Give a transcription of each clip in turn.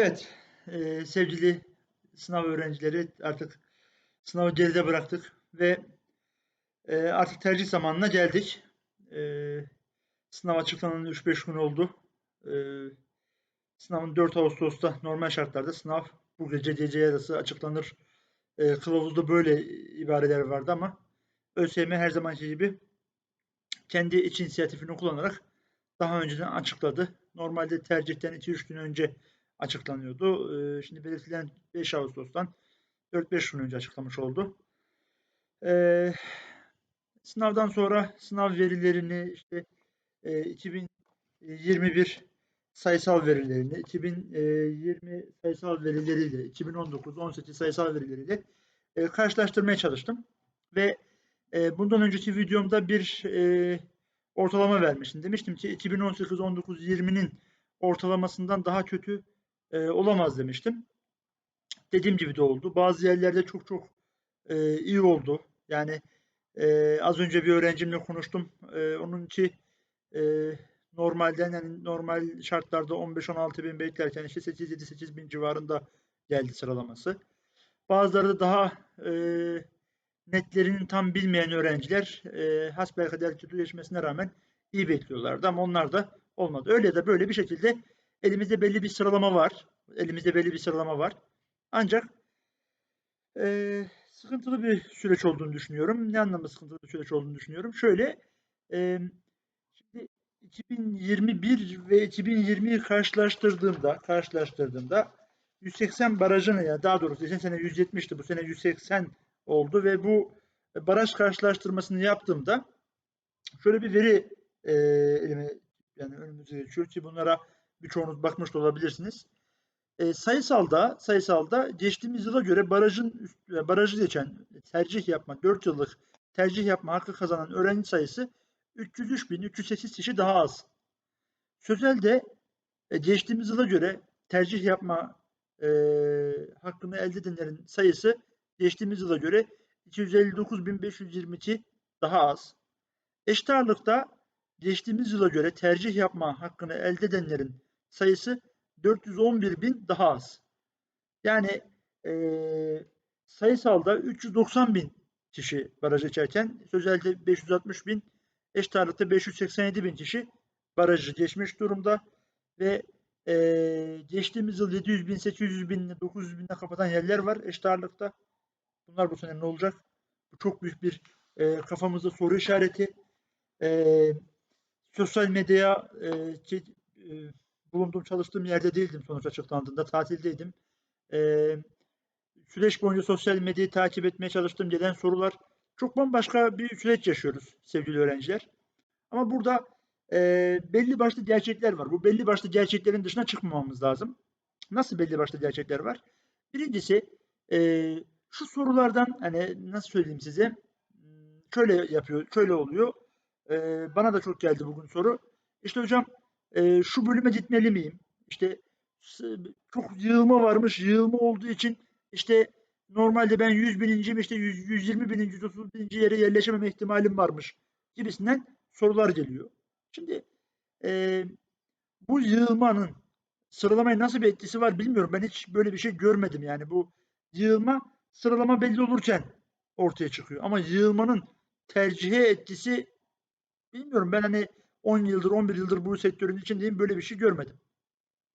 Evet, eee, sevgili sınav öğrencileri artık sınavı geride bıraktık ve eee, artık tercih zamanına geldik. Eee, sınav açıklanalı 3-5 gün oldu. Eee, sınavın 4 Ağustos'ta normal şartlarda sınav bu gece gece yarısı açıklanır. Eee, kılavuzda böyle ibareler vardı ama ÖSYM her zamanki gibi kendi iç inisiyatifini kullanarak daha önceden açıkladı. Normalde tercihten 2-3 gün önce açıklanıyordu. Ee, şimdi belirtilen 5 Ağustos'tan 4-5 gün önce açıklamış oldu. Ee, sınavdan sonra sınav verilerini işte e, 2021 sayısal verilerini, 2020 sayısal verileriyle, 2019-18 sayısal verileriyle e, karşılaştırmaya çalıştım. Ve e, bundan önceki videomda bir e, ortalama vermiştim. Demiştim ki 2018-19-20'nin ortalamasından daha kötü e, olamaz demiştim. Dediğim gibi de oldu. Bazı yerlerde çok çok e, iyi oldu. Yani e, az önce bir öğrencimle konuştum. E, onun için e, normalden yani normal şartlarda 15-16 bin beklerken işte 8-7-8 bin civarında geldi sıralaması. Bazıları da daha e, netlerini tam bilmeyen öğrenciler e, hasbelkader kötü geçmesine rağmen iyi bekliyorlardı ama onlar da olmadı. Öyle de böyle bir şekilde elimizde belli bir sıralama var. Elimizde belli bir sıralama var. Ancak e, sıkıntılı bir süreç olduğunu düşünüyorum. Ne anlamda sıkıntılı bir süreç olduğunu düşünüyorum? Şöyle, e, şimdi 2021 ve 2020'yi karşılaştırdığımda, karşılaştırdığımda 180 barajını ya daha doğrusu geçen sene 170'ti, bu sene 180 oldu ve bu baraj karşılaştırmasını yaptığımda şöyle bir veri e, yani önümüze geçiyor ki bunlara birçoğunuz bakmış da olabilirsiniz. E, sayısalda sayısalda geçtiğimiz yıla göre barajın üst, barajı geçen tercih yapma 4 yıllık tercih yapma hakkı kazanan öğrenci sayısı 303.308 kişi daha az. Sözel'de e, geçtiğimiz yıla göre tercih yapma e, hakkını elde edenlerin sayısı geçtiğimiz yıla göre 259.522 daha az. Eşit ağırlıkta geçtiğimiz yıla göre tercih yapma hakkını elde edenlerin sayısı 411 bin daha az. Yani e, sayısalda 390 bin kişi barajı geçerken sözelde 560 bin, eşit ağırlıkta 587 bin kişi barajı geçmiş durumda ve e, geçtiğimiz yıl 700 bin, 800 bin, 900 binle kapatan yerler var eşit ağırlıkta. Bunlar bu sene ne olacak? Bu çok büyük bir e, kafamızda soru işareti. E, sosyal medyaya e, e, bulunduğum çalıştığım yerde değildim sonuç açıklandığında tatildeydim. E, süreç boyunca sosyal medyayı takip etmeye çalıştım gelen sorular çok bambaşka bir süreç yaşıyoruz sevgili öğrenciler. Ama burada e, belli başlı gerçekler var. Bu belli başlı gerçeklerin dışına çıkmamamız lazım. Nasıl belli başlı gerçekler var? Birincisi e, şu sorulardan hani nasıl söyleyeyim size şöyle yapıyor, şöyle oluyor. E, bana da çok geldi bugün soru. İşte hocam e, şu bölüme gitmeli miyim? İşte çok yığılma varmış. Yığılma olduğu için işte normalde ben 100 bininciyim işte 100, 120 bininci, 130 bininci yere yerleşememe ihtimalim varmış gibisinden sorular geliyor. Şimdi e, bu yığılmanın sıralamaya nasıl bir etkisi var bilmiyorum. Ben hiç böyle bir şey görmedim yani bu yığılma sıralama belli olurken ortaya çıkıyor. Ama yığılmanın tercihe etkisi bilmiyorum. Ben hani 10 yıldır 11 yıldır bu sektörün içindeyim böyle bir şey görmedim.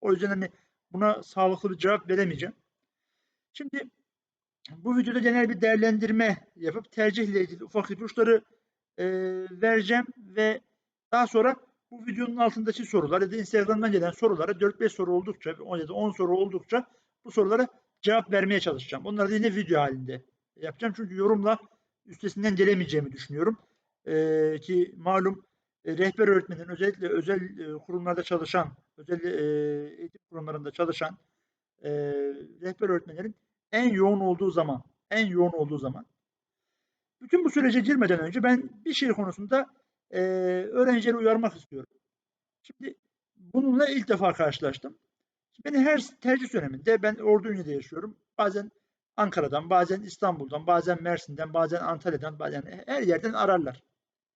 O yüzden hani buna sağlıklı bir cevap veremeyeceğim. Şimdi bu videoda genel bir değerlendirme yapıp tercihle ilgili ufak ipuçları e, vereceğim ve daha sonra bu videonun altındaki sorular ya da Instagram'dan gelen sorulara 4-5 soru oldukça ya da 10 soru oldukça bu sorulara cevap vermeye çalışacağım. Onları da yine video halinde yapacağım. Çünkü yorumla üstesinden gelemeyeceğimi düşünüyorum. Ee, ki malum e, rehber öğretmenin özellikle özel e, kurumlarda çalışan, özel e, eğitim kurumlarında çalışan rehber öğretmenlerin en yoğun olduğu zaman, en yoğun olduğu zaman. Bütün bu sürece girmeden önce ben bir şey konusunda öğrencileri uyarmak istiyorum. Şimdi bununla ilk defa karşılaştım. Beni her tercih döneminde ben Ordu Ünye'de yaşıyorum. Bazen Ankara'dan, bazen İstanbul'dan, bazen Mersin'den, bazen Antalya'dan, bazen her yerden ararlar.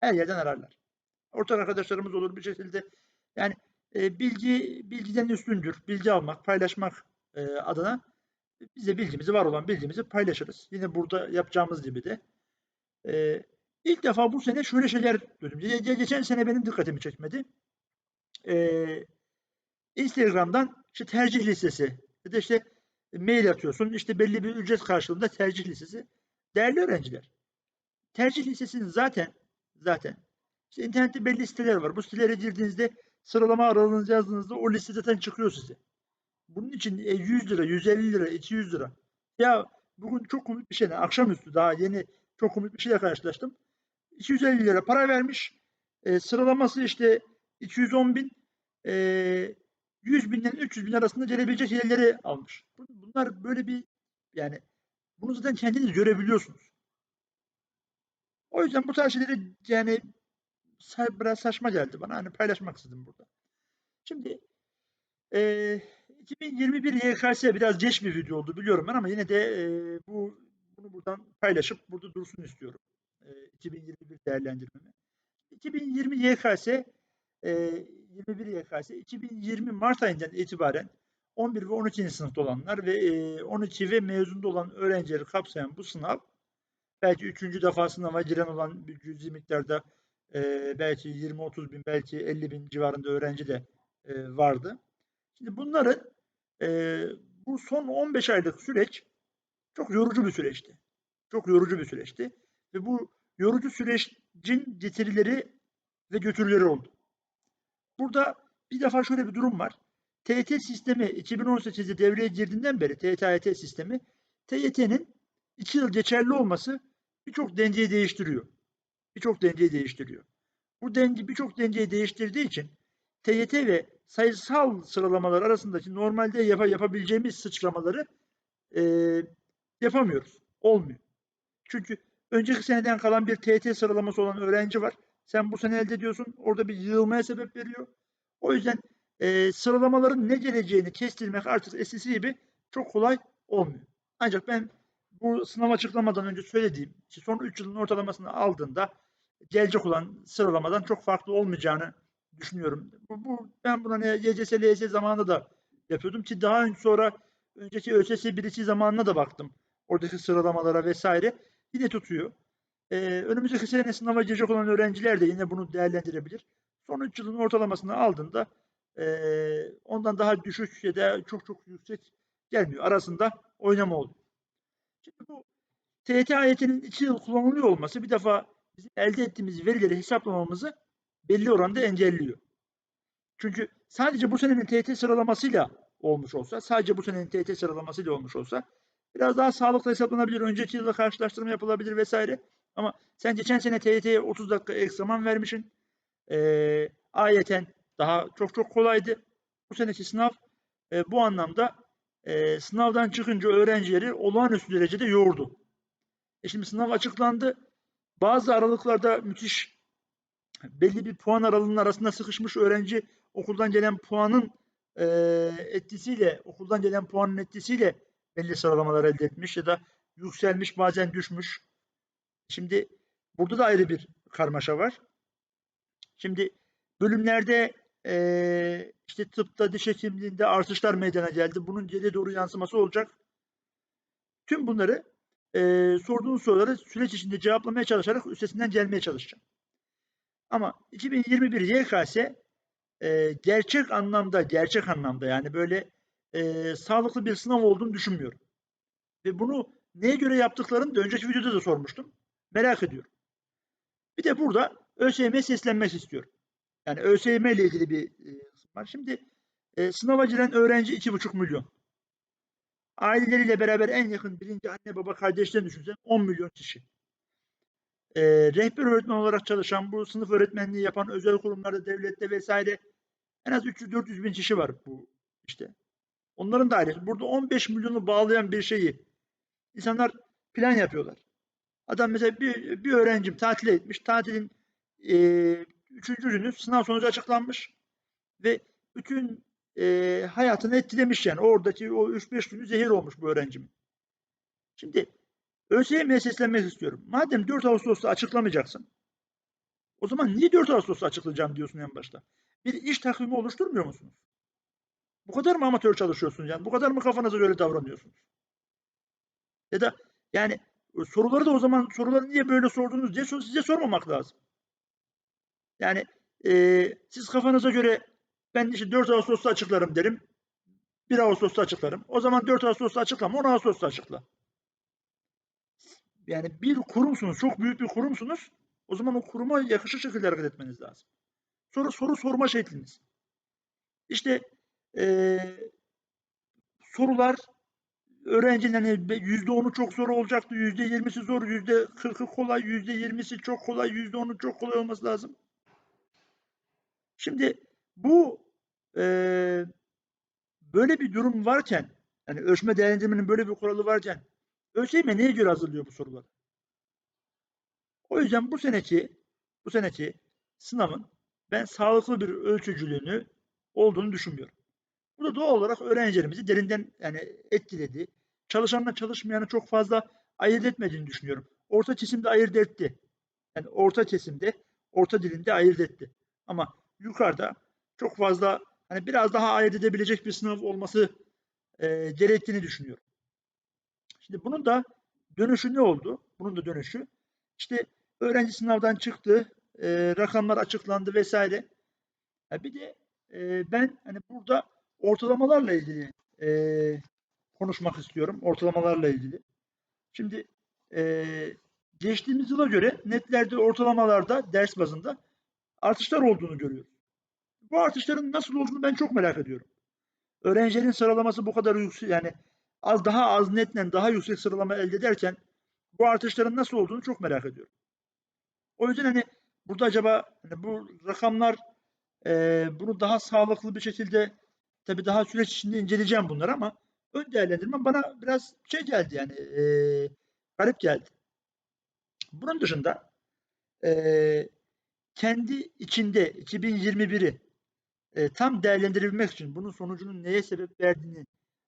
Her yerden ararlar. Ortak arkadaşlarımız olur bir şekilde. Yani e, bilgi bilgiden üstündür. Bilgi almak, paylaşmak e, adına bize bilgimizi, var olan bilgimizi paylaşırız. Yine burada yapacağımız gibi de. E, ilk defa bu sene şöyle şeyler duydum. Ge- ge- geçen sene benim dikkatimi çekmedi. E, Instagram'dan işte tercih listesi ya da işte mail atıyorsun. işte belli bir ücret karşılığında tercih listesi. Değerli öğrenciler, tercih listesinin zaten zaten işte internette belli siteler var. Bu sitelere girdiğinizde sıralama aralığınızı yazdığınızda o liste zaten çıkıyor size. Bunun için e, 100 lira, 150 lira, 200 lira. Ya bugün çok komik bir şeyle, akşamüstü daha yeni çok komik bir şeyle karşılaştım. 250 lira para vermiş. E, sıralaması işte 210 bin. E, 100 binden 300 bin arasında gelebilecek yerleri almış. Bu- Bunlar böyle bir yani bunu zaten kendiniz görebiliyorsunuz. O yüzden bu tarz şeyleri yani biraz saçma geldi bana. Hani paylaşmak istedim burada. Şimdi eee 2021 YKS biraz geç bir video oldu biliyorum ben ama yine de eee, bu bunu buradan paylaşıp burada dursun istiyorum. Eee 2021 değerlendirmemi. 2020 YKS eee 21 YKS 2020 Mart ayından itibaren 11 ve 12. sınıfta olanlar ve eee 12 ve mezunda olan öğrencileri kapsayan bu sınav belki üçüncü defa sınava giren olan bir cüzi miktarda eee, belki 20-30 bin belki 50 bin civarında öğrenci de eee, vardı. Şimdi bunların eee, bu son 15 aylık süreç çok yorucu bir süreçti. Çok yorucu bir süreçti. Ve bu yorucu sürecin getirileri ve götürüleri oldu. Burada bir defa şöyle bir durum var. TYT sistemi 2018'de devreye girdiğinden beri TYT sistemi TYT'nin 2 yıl geçerli olması birçok dengeyi değiştiriyor. Birçok dengeyi değiştiriyor. Bu denge birçok dengeyi değiştirdiği için TYT ve sayısal sıralamalar arasındaki normalde yapa, yapabileceğimiz sıçramaları eee, yapamıyoruz. Olmuyor. Çünkü önceki seneden kalan bir TYT sıralaması olan öğrenci var. Sen bu sene elde ediyorsun. Orada bir yığılmaya sebep veriyor. O yüzden eee, sıralamaların ne geleceğini kestirmek artık eskisi gibi çok kolay olmuyor. Ancak ben bu sınav açıklamadan önce söylediğim işte son 3 yılın ortalamasını aldığında gelecek olan sıralamadan çok farklı olmayacağını düşünüyorum. Bu, bu ben buna ne YCS, LYS zamanında da yapıyordum ki daha önce sonra önceki ÖSS birisi zamanına da baktım. Oradaki sıralamalara vesaire yine tutuyor. Ee, önümüzdeki sene sınava girecek olan öğrenciler de yine bunu değerlendirebilir. Son 3 yılın ortalamasını aldığında eee, ondan daha düşük ya da çok çok yüksek gelmiyor. Arasında oynama oluyor. Şimdi bu TYT ayetinin 2 yıl kullanılıyor olması bir defa bizim elde ettiğimiz verileri hesaplamamızı belli oranda engelliyor. Çünkü sadece bu senenin TYT sıralamasıyla olmuş olsa, sadece bu senenin TYT sıralamasıyla olmuş olsa biraz daha sağlıklı hesaplanabilir. Önceki yılla karşılaştırma yapılabilir vesaire. Ama sen geçen sene TYT'ye 30 dakika ek zaman vermişsin. Ee, ayeten daha çok çok kolaydı. Bu seneki sınav e, bu anlamda e, sınavdan çıkınca öğrencileri olağanüstü derecede yordu. E şimdi sınav açıklandı. Bazı aralıklarda müthiş belli bir puan aralığının arasında sıkışmış öğrenci okuldan gelen puanın e, etkisiyle, okuldan gelen puanın etkisiyle belli sıralamalar elde etmiş ya da yükselmiş bazen düşmüş. Şimdi burada da ayrı bir karmaşa var. Şimdi bölümlerde e, işte tıpta, diş hekimliğinde artışlar meydana geldi. Bunun geriye doğru yansıması olacak. Tüm bunları e, sorduğunuz soruları süreç içinde cevaplamaya çalışarak üstesinden gelmeye çalışacağım. Ama 2021 YKS e, gerçek anlamda, gerçek anlamda yani böyle e, sağlıklı bir sınav olduğunu düşünmüyorum. Ve bunu neye göre yaptıklarını da önceki videoda da sormuştum. Merak ediyorum. Bir de burada ÖSYM'ye seslenmek istiyorum. Yani ÖSYM ile ilgili bir e, var. Şimdi e, sınava giren öğrenci 2,5 milyon. Aileleriyle beraber en yakın birinci anne baba kardeşlerini düşünsen 10 milyon kişi. E, rehber öğretmen olarak çalışan, bu sınıf öğretmenliği yapan özel kurumlarda, devlette vesaire en az 300-400 bin kişi var bu işte. Onların da ayrı. Burada 15 milyonu bağlayan bir şeyi insanlar plan yapıyorlar. Adam mesela bir, bir öğrencim tatile gitmiş. Tatilin e, üçüncü günü sınav sonucu açıklanmış ve bütün e, hayatını etkilemiş yani. Oradaki o 3-5 günü zehir olmuş bu öğrencimin. Şimdi ÖSYM'ye seslenmek istiyorum. Madem 4 Ağustos'ta açıklamayacaksın, o zaman niye 4 Ağustos'ta açıklayacağım diyorsun en başta? Bir iş takvimi oluşturmuyor musunuz? Bu kadar mı amatör çalışıyorsunuz yani? Bu kadar mı kafanıza göre davranıyorsunuz? Ya da yani soruları da o zaman soruları niye böyle sordunuz diye size sormamak lazım. Yani e, siz kafanıza göre ben işte 4 Ağustos'ta açıklarım derim. 1 Ağustos'ta açıklarım. O zaman 4 Ağustos'ta açıklama 10 Ağustos'ta açıkla. Yani bir kurumsunuz. Çok büyük bir kurumsunuz. O zaman o kuruma yakışır şekilde hareket etmeniz lazım. Soru soru sorma şekliniz. İşte e, sorular öğrencinin hani yüzde onu çok zor olacaktı, yüzde yirmisi zor, yüzde kırkı kolay, yüzde yirmisi çok kolay, yüzde onu çok kolay olması lazım. Şimdi bu e, böyle bir durum varken, yani ölçme değerlendirmenin böyle bir kuralı varken, ÖSYM neye göre hazırlıyor bu soruları? O yüzden bu seneki bu seneki sınavın ben sağlıklı bir ölçücülüğünü olduğunu düşünmüyorum. Bu da doğal olarak öğrencilerimizi derinden yani etkiledi. Çalışanla çalışmayanı çok fazla ayırt etmediğini düşünüyorum. Orta kesimde ayırt etti. Yani orta kesimde, orta dilinde ayırt etti. Ama yukarıda çok fazla hani biraz daha ayırt edebilecek bir sınav olması e, gerektiğini düşünüyorum. Şimdi bunun da dönüşü ne oldu? Bunun da dönüşü işte öğrenci sınavdan çıktı, e, rakamlar açıklandı vesaire. Ya bir de e, ben hani burada ortalamalarla ilgili e, konuşmak istiyorum. Ortalamalarla ilgili. Şimdi e, geçtiğimiz yıla göre netlerde ortalamalarda ders bazında artışlar olduğunu görüyoruz. Bu artışların nasıl olduğunu ben çok merak ediyorum. Öğrencilerin sıralaması bu kadar yüksek yani az daha az netle daha yüksek sıralama elde ederken bu artışların nasıl olduğunu çok merak ediyorum. O yüzden hani burada acaba hani bu rakamlar e, bunu daha sağlıklı bir şekilde tabii daha süreç içinde inceleyeceğim bunları ama ön değerlendirme bana biraz şey geldi yani e, garip geldi. Bunun dışında e, kendi içinde 2021'i e, tam değerlendirebilmek için bunun sonucunun neye sebep verdiğini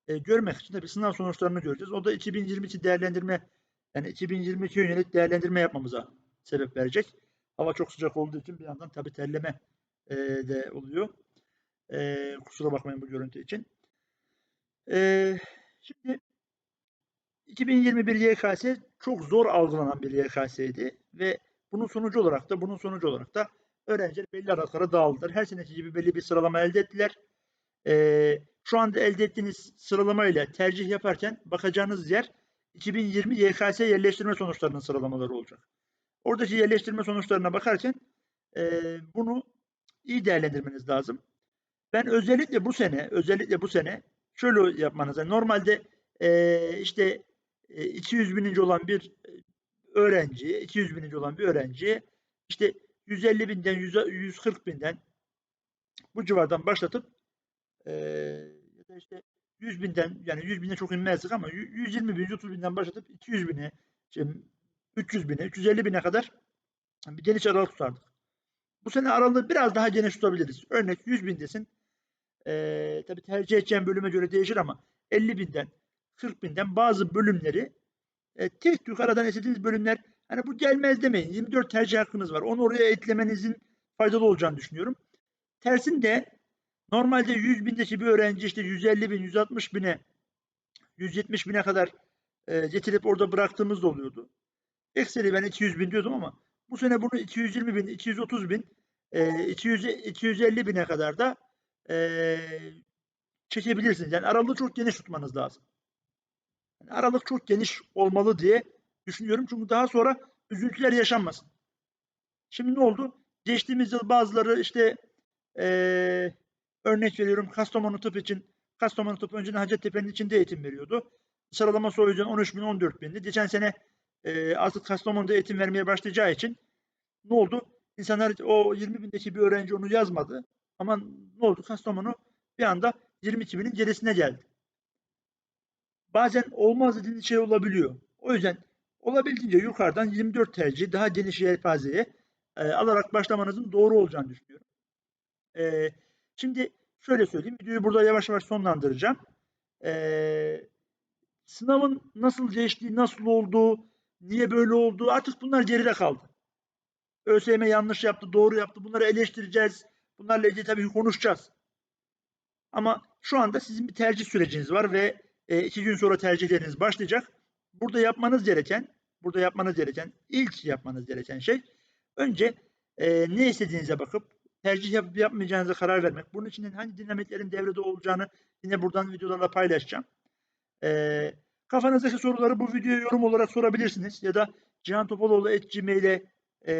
e, görmek için de bir sınav sonuçlarını göreceğiz. O da 2022 değerlendirme yani 2022 yönelik değerlendirme yapmamıza sebep verecek. Hava çok sıcak olduğu için bir yandan tabi terleme e, de oluyor. E, kusura bakmayın bu görüntü için. E, şimdi 2021 YKS çok zor algılanan bir YKS'ydi ve bunun sonucu olarak da bunun sonucu olarak da öğrenciler belli aralıklara dağıldılar. Her seneki gibi belli bir sıralama elde ettiler. E, şu anda elde ettiğiniz sıralama ile tercih yaparken bakacağınız yer 2020 YKS yerleştirme sonuçlarının sıralamaları olacak. Oradaki yerleştirme sonuçlarına bakarken e, bunu iyi değerlendirmeniz lazım. Ben özellikle bu sene, özellikle bu sene şöyle yapmanız lazım. Normalde e, işte e, 200 bininci olan bir öğrenci, 200 bininci olan bir öğrenci işte 150 binden 140 binden bu civardan başlatıp e, da işte 100 binden yani 100 bine çok inmezdik ama 120 bin, 130 binden başlatıp 200 bine, işte 300 bine, 350 bine kadar bir geniş aralık tutardık. Bu sene aralığı biraz daha geniş tutabiliriz. Örnek 100 bindesin. Ee, tabii tercih edeceğin bölüme göre değişir ama 50 binden, 40 binden bazı bölümleri e, tek tük aradan istediğiniz bölümler hani bu gelmez demeyin. 24 tercih hakkınız var. Onu oraya eklemenizin faydalı olacağını düşünüyorum. Tersinde normalde 100 bindeki bir öğrenci işte 150 bin, 160 bine 170 bine kadar e, getirip orada bıraktığımız da oluyordu. Ekseri ben 200 bin diyordum ama bu sene bunu 220 bin, 230 bin, e, 200, 250 bine kadar da e, çekebilirsiniz. Yani aralığı çok geniş tutmanız lazım. Yani aralık çok geniş olmalı diye düşünüyorum. Çünkü daha sonra üzüntüler yaşanmasın. Şimdi ne oldu? Geçtiğimiz yıl bazıları işte e, örnek veriyorum Kastamonu Tıp için Kastamonu Tıp önceden Hacettepe'nin içinde eğitim veriyordu. Sıralaması o yüzden 13 bin 14 bindi. Geçen sene e, artık Kastamonu'da eğitim vermeye başlayacağı için ne oldu? İnsanlar o 20 bindeki bir öğrenci onu yazmadı. Ama ne oldu? Kastamonu bir anda 22 binin gerisine geldi. Bazen olmaz dediğiniz şey olabiliyor. O yüzden olabildiğince yukarıdan 24 tercih daha geniş yelpazeye e, alarak başlamanızın doğru olacağını düşünüyorum. E, şimdi şöyle söyleyeyim. Videoyu burada yavaş yavaş sonlandıracağım. E, sınavın nasıl geçtiği, nasıl olduğu, niye böyle oldu artık bunlar geride kaldı. ÖSYM yanlış yaptı, doğru yaptı. Bunları eleştireceğiz. Bunlarla ilgili tabii konuşacağız. Ama şu anda sizin bir tercih süreciniz var ve e, iki gün sonra tercihleriniz başlayacak. Burada yapmanız gereken, burada yapmanız gereken, ilk yapmanız gereken şey önce e, ne istediğinize bakıp tercih yapıp yapmayacağınıza karar vermek. Bunun için hangi dinamiklerin devrede olacağını yine buradan videolarla paylaşacağım. E, kafanızdaki soruları bu videoya yorum olarak sorabilirsiniz ya da cihantopaloğlu.gmail'e e,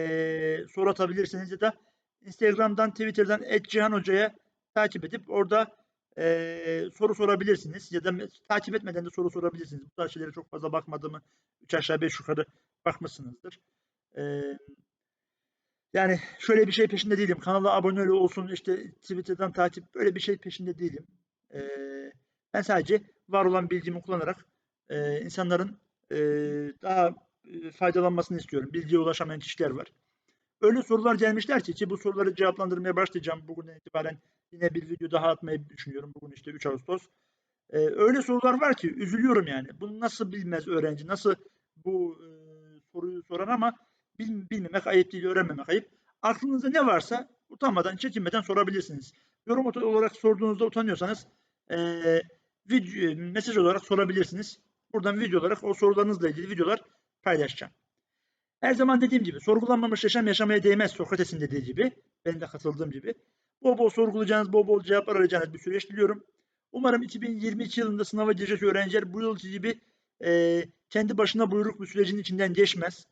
soru atabilirsiniz ya da Instagram'dan, Twitter'dan Cihan Hoca'ya takip edip orada e, soru sorabilirsiniz ya da takip etmeden de soru sorabilirsiniz. Bu tarz şeylere çok fazla bakmadığımı 3 aşağı 5 yukarı bakmışsınızdır. E, yani şöyle bir şey peşinde değilim. Kanala abone olsun, işte Twitter'dan takip böyle bir şey peşinde değilim. E, ben sadece var olan bilgimi kullanarak e, insanların e, daha faydalanmasını istiyorum. Bilgiye ulaşamayan kişiler var. Öyle sorular gelmişler ki, ki bu soruları cevaplandırmaya başlayacağım. Bugünden itibaren yine bir video daha atmayı düşünüyorum. Bugün işte 3 Ağustos. Ee, öyle sorular var ki üzülüyorum yani. Bunu nasıl bilmez öğrenci? Nasıl bu e, soruyu soran ama bil- bilmemek ayıp değil, öğrenmemek ayıp. Aklınızda ne varsa utanmadan, çekinmeden sorabilirsiniz. Yorum olarak sorduğunuzda utanıyorsanız e, video, mesaj olarak sorabilirsiniz. Buradan video olarak o sorularınızla ilgili videolar paylaşacağım. Her zaman dediğim gibi sorgulanmamış yaşam yaşamaya değmez Sokrates'in dediği gibi. Benim de katıldığım gibi. Bol bol sorgulayacağınız, bol bol cevaplar arayacağınız bir süreç diliyorum. Umarım 2022 yılında sınava girecek öğrenciler bu yıl gibi e, kendi başına buyruk bir sürecin içinden geçmez.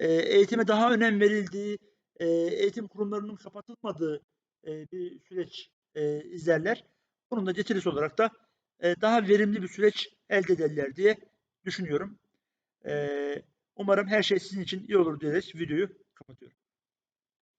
E, eğitime daha önem verildiği, e, eğitim kurumlarının kapatılmadığı e, bir süreç e, izlerler. Bunun da getirisi olarak da e, daha verimli bir süreç elde ederler diye düşünüyorum. E, umarım her şey sizin için iyi olur diyerek videoyu kapatıyorum.